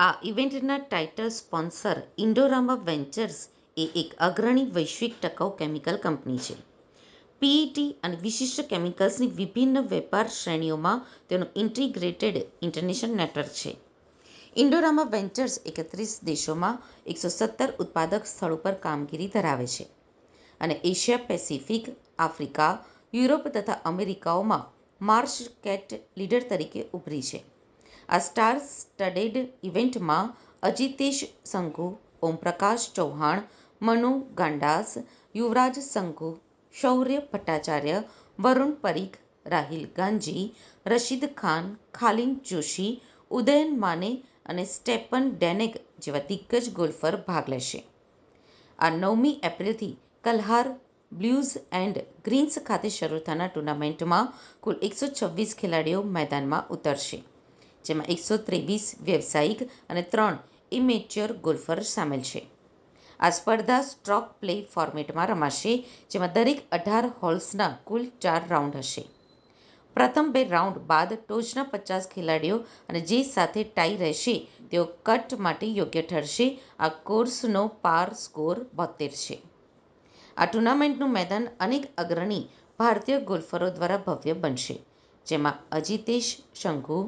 આ ઇવેન્ટના title sponsor ઇન્ડોરામા ventures એ એક અગ્રણી વૈશ્વિક ટકાઉ કેમિકલ કંપની છે. પીઈટી અને વિશિષ્ટ કેમિકલ્સની વિભિન્ન વેપાર શ્રેણીઓમાં તેનું ઇન્ટિગ્રેટેડ ઇન્ટરનેશનલ નેટવર્ક છે. ઇન્ડોરામા વેન્ચર્સ એકત્રીસ દેશોમાં એકસો સત્તર ઉત્પાદક સ્થળો પર કામગીરી ધરાવે છે અને એશિયા પેસિફિક, આફ્રિકા, યુરોપ તથા અમેરિકાઓમાં માર્કેટ લીડર તરીકે ઉભરી છે. આ સ્ટાર-સ્ટડેડ ઇવેન્ટમાં અજિતેશ સંઘુ, ઓમપ્રકાશ ચૌહાણ, મનુ ગાંડાસ, યુવરાજ સંઘુ, શૌર્ય ભટ્ટાચાર્ય, વરુણ પરીખ, રાહિલ ગાંજી, રશીદ ખાન, ખાલિદ જોશી, ઉદયન માને અને સ્ટેપન ડેનેગ જેવા દિગ્ગજ ગોલ્ફર ભાગ લેશે. આ નવમી એપ્રિલથી કલહાર બ્લુઝ એન્ડ ગ્રીન્સ ખાતે શરૂ થનાર ટૂર્નામેન્ટમાં કુલ એકસો છવ્વીસ ખેલાડીઓ મેદાનમાં ઉતરશે, જેમાં એકસો ત્રેવીસ વ્યાવસાયિક અને ત્રણ ઇમેચ્યોર ગોલ્ફર સામેલ છે. આ સ્પર્ધા સ્ટ્રોક પ્લે ફોર્મેટમાં રમાશે, જેમાં દરેક અઢાર હોલ્સના કુલ ચાર રાઉન્ડ હશે. પ્રથમ બે રાઉન્ડ બાદ ટોચના પચાસ ખેલાડીઓ અને જે સાથે ટાઈ રહેશે તેઓ કટ માટે યોગ્ય ઠરશે. આ કોર્સનો પાર સ્કોર બોત્તેર છે. આ ટુર્નામેન્ટનું મેદાન અનેક અગ્રણી ભારતીય ગોલ્ફરો દ્વારા ભવ્ય બનશે, જેમાં અજિતેશ સંઘુ,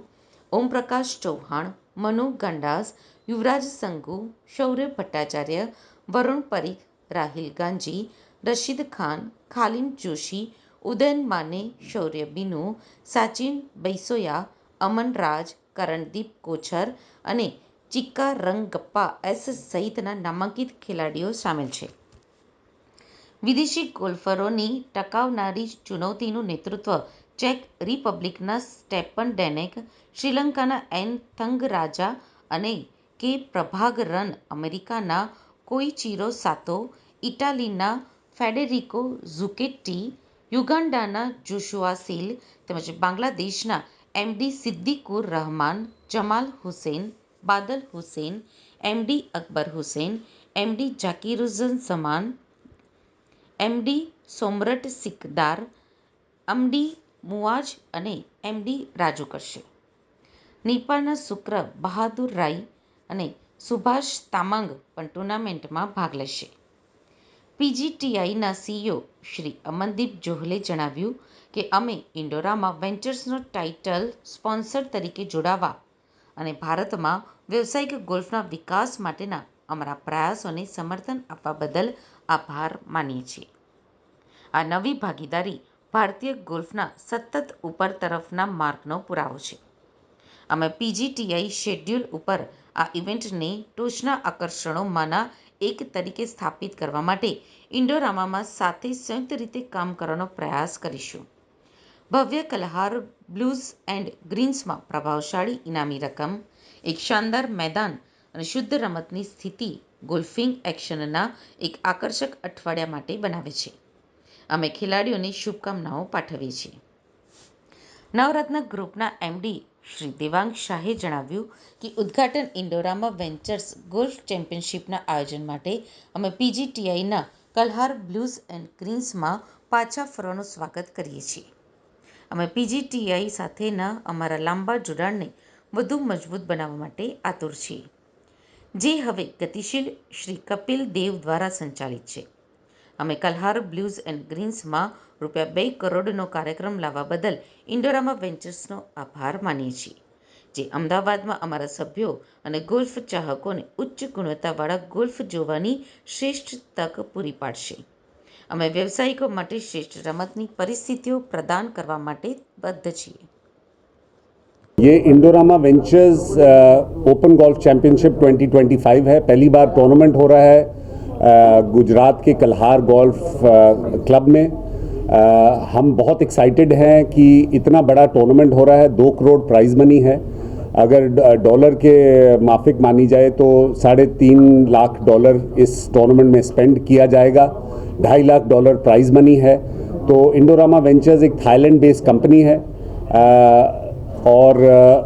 ઓમપ્રકાશ ચૌહાણ, મનુ ગંડાસ યુવરાજ સંઘુ, શૌર્ય ભટ્ટાચાર્ય, વરુણ પરીખ, રાહિલ ગાંજી, રશીદ ખાન, ખાલિદ જોશી, ઉદયન માને, શૌર્ય બીનુ, સાચિન બૈસોયા, અમન રાજ, કરણદીપ કોછર અને ચિક્કા રંગપ્પા એસ સહિતના નામાંકિત ખેલાડીઓ સામેલ છે. વિદેશી ગોલ્ફરોની ટકાવનારી ચુનૌતીનું નેતૃત્વ ચેક રિપબ્લિકના સ્ટેપન ડેનેક, શ્રીલંકાના એન થંગરાજા અને કે પ્રભાકરન, અમેરિકાના કોઇચિરો સાતો, ઇટાલીના ફેડેરિકો ઝુકેટ્ટી, યુગાન્ડાના જોશુઆ સિલ તેમજ બાંગ્લાદેશના MD Siddiqur Rahman, Jamal Hussain, Badal Hussain, MD Akbar Hussain, MD Zakiruzzaman, MD Somrat Sikdar, MD Muaz અને એમડી રાજુ કરશે. નેપાળના શુક્ર બહાદુર રાય અને સુભાષ તામાંગ પણ ટૂર્નામેન્ટમાં ભાગ લેશે. પીજીટીઆઈના સીઈઓ શ્રી અમનદીપ જોહલે જણાવ્યું કે, અમે ઇન્ડોરામાં વેન્ચર્સનો ટાઇટલ સ્પોન્સર તરીકે જોડાવા અને ભારતમાં વ્યાવસાયિક ગોલ્ફના વિકાસ માટેના અમારા પ્રયાસોને સમર્થન આપવા બદલ આભાર માનીએ છીએ. આ નવી ભાગીદારી ભારતીય ગોલ્ફના સતત ઉપર તરફના માર્ગનો પુરાવો છે. અમે પીજીટીઆઈ શેડ્યુલ ઉપર આ ઇવેન્ટને ટોચના આકર્ષણોમાંના એક તરીકે સ્થાપિત કરવા માટે ઇન્ડોરામામાં સાથે સંયુક્ત રીતે કામ કરવાનો પ્રયાસ કરીશું. ભવ્ય કલહાર બ્લૂઝ એન્ડ ગ્રીન્સમાં પ્રભાવશાળી ઇનામી રકમ, એક શાનદાર મેદાન અને શુદ્ધ રમતની સ્થિતિ ગોલ્ફિંગ એક્શનના એક આકર્ષક અઠવાડિયા માટે બનાવે છે. અમે ખેલાડીઓને શુભકામનાઓ પાઠવીએ છીએ. નવરત્ન ગ્રુપના એમડી શ્રી દેવાંગ શાહે જણાવ્યું કે ઉદ્ઘાટન ઇન્ડોરામાં વેન્ચર્સ ગોલ્ફ ચેમ્પિયનશિપના આયોજન માટે અમે પીજીટીઆઈના કલહાર બ્લુઝ એન્ડ ગ્રીન્સમાં પાછા ફરવાનું સ્વાગત કરીએ છીએ. અમે પીજીટીઆઈ સાથેના અમારા લાંબા જોડાણને વધુ મજબૂત બનાવવા માટે આતુર છીએ, જે હવે ગતિશીલ શ્રી કપિલ દેવ દ્વારા સંચાલિત છે. અમે કલહાર બ્લુઝ એન્ડ ગ્રીન્સમાં રૂપિયા બે કરોડનો કાર્યક્રમ લાવવા બદલ ઇન્ડોરામા વેન્ચર્સનો આભાર માનીએ છીએ, જે અમદાવાદમાં અમારા સભ્યો અને ગોલ્ફ ચાહકોને ઉચ્ચ ગુણવત્તાવાળા ગોલ્ફ જોવાની શ્રેષ્ઠ તક પૂરી પાડશે. અમે વ્યાવસાયિકો માટે શ્રેષ્ઠ રમતની પરિસ્થિતિઓ પ્રદાન કરવા માટે બદ્ધ છીએ. ये Indorama ventures open golf championship 2025 है पहली बार टूर्नामेंट हो रहा है अ, गुजरात के कलहार गोल्फ क्लब में। अ, हम बहुत एक्साइटेड हैं कि इतना बड़ा टूर्नामेंट हो रहा है दो करोड़ प्राइज मनी है। अगर डॉलर के माफिक मानी जाए तो साढ़े तीन लाख डॉलर इस टूर्नामेंट में स्पेंड किया जाएगा। ढाई लाख डॉलर प्राइज मनी है। तो इंडोरामा वेंचर्स एक थाईलैंड बेस्ड कंपनी है। अ, और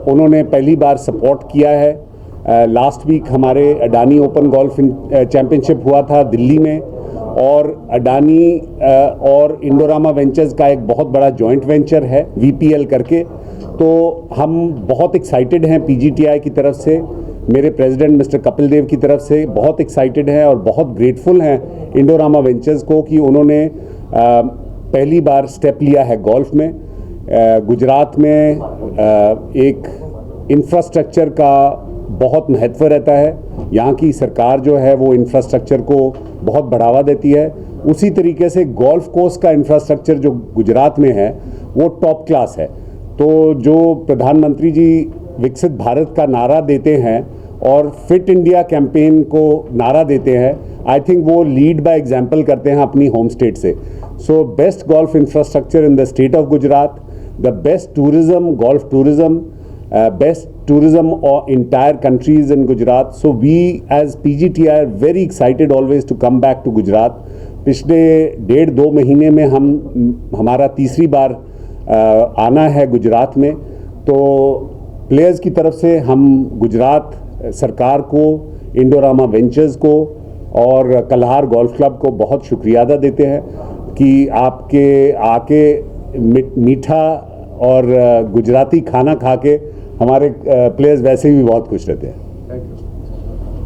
उन्होंने पहली बार सपोर्ट किया है। लास्ट वीक हमारे अडानी ओपन गोल्फ चैंपियनशिप हुआ था दिल्ली में और अडानी और इंडोरामा वेंचर्स का एक बहुत बड़ा जॉइंट वेंचर है वीपीएल करके। तो हम बहुत एक्साइटेड हैं पीजीटीआई की तरफ़ से, मेरे प्रेसिडेंट मिस्टर कपिल देव की तरफ़ से बहुत एक्साइटेड हैं और बहुत ग्रेटफुल हैं इंडोरामा वेंचर्स को कि उन्होंने पहली बार स्टेप लिया है गोल्फ में। गुजरात में एक इंफ्रास्ट्रक्चर का बहुत महत्व रहता है। यहाँ की सरकार जो है वो इंफ्रास्ट्रक्चर को बहुत बढ़ावा देती है। उसी तरीके से गोल्फ कोर्स का इंफ्रास्ट्रक्चर जो गुजरात में है, वो टॉप क्लास है। तो जो प्रधानमंत्री जी विकसित भारत का नारा देते हैं और फिट इंडिया कैंपेन को नारा देते हैं आई थिंक वो लीड बाय एग्जांपल करते हैं अपनी होम स्टेट से। So best golf infrastructure in the state of Gujarat the best tourism golf tourism uh, best tourism or entire countries in Gujarat. So we as PGTI are very excited always to come back to Gujarat. पिछले डेढ़ दो महीने में हम हमारा तीसरी बार अ, आना है गुजरात में तो प्लेयर्स की तरफ़ से हम गुजरात सरकार को इंडोरामा वेंचर्स को और कल्हार गोल्फ क्लब को बहुत शुक्रिया अदा देते हैं कि आपके आके मीठा और गुजराती खाना खा के हमारे प्लेयर्स वैसे भी बहुत खुश रहते हैं